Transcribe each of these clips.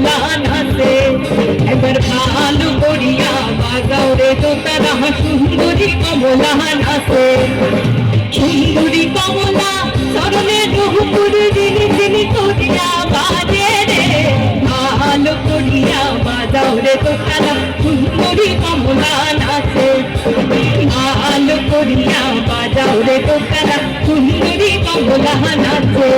দুলান হাসে। এবার পাল করিয়া বাজাও রে তো তারা সুন্দরী কমলান হাসে। সুন্দরী কমলা সরলে রঘুপুর দিনি দিনি করিয়া বাজে রে। পাল করিয়া বাজাও রে তো তারা সুন্দরী কমলান হাসে। পাল করিয়া বাজাও রে তো তারা সুন্দরী কমলান হাসে।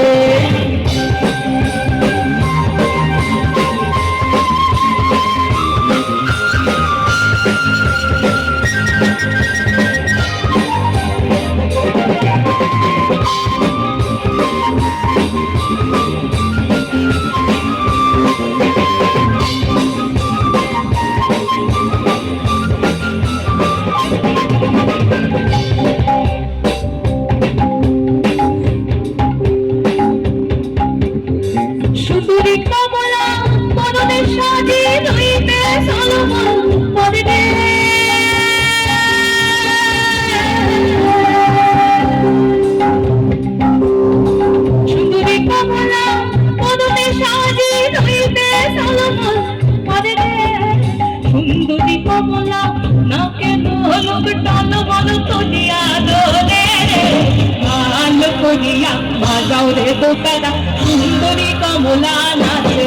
সুন্দরী কমলা না কেন হলো টাল বল করিয়া দোলে ভালো করিয়া বাজাও রে দোকানা সুন্দরী কমলা, নাচে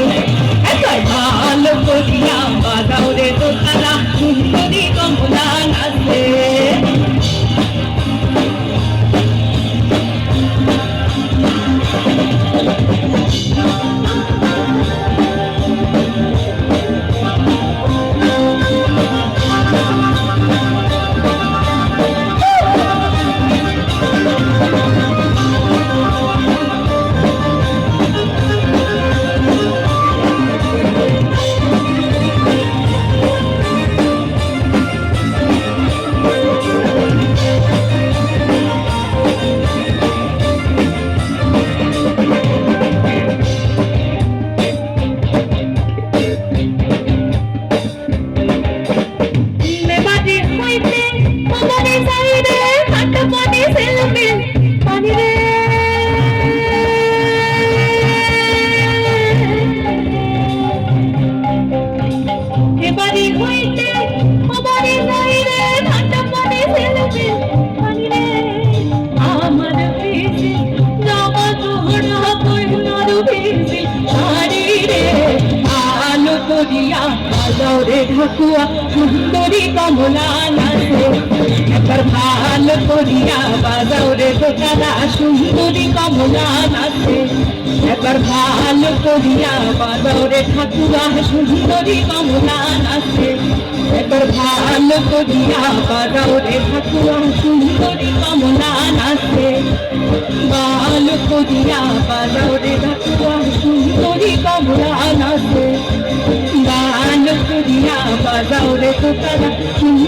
আলো রে ঢাকুয়া, সুন্দরী কমলা নাচে। একবার ভালো করিয়া বাজাও রে দোকানা সুন্দরী কমলা নাচে। একবার ভালো করিয়া বাজাও রে ঠাকুয়া, সুন্দরী কমলা নাচে। একবার ভালো করিয়া বাজাও রে ঠাকুয়া, সুন্দরী কমলা নাচে। ভালো করিয়া বাজাও রে ঠাকুয়া, সুন্দরী কমলা নাচে। গান করিয়া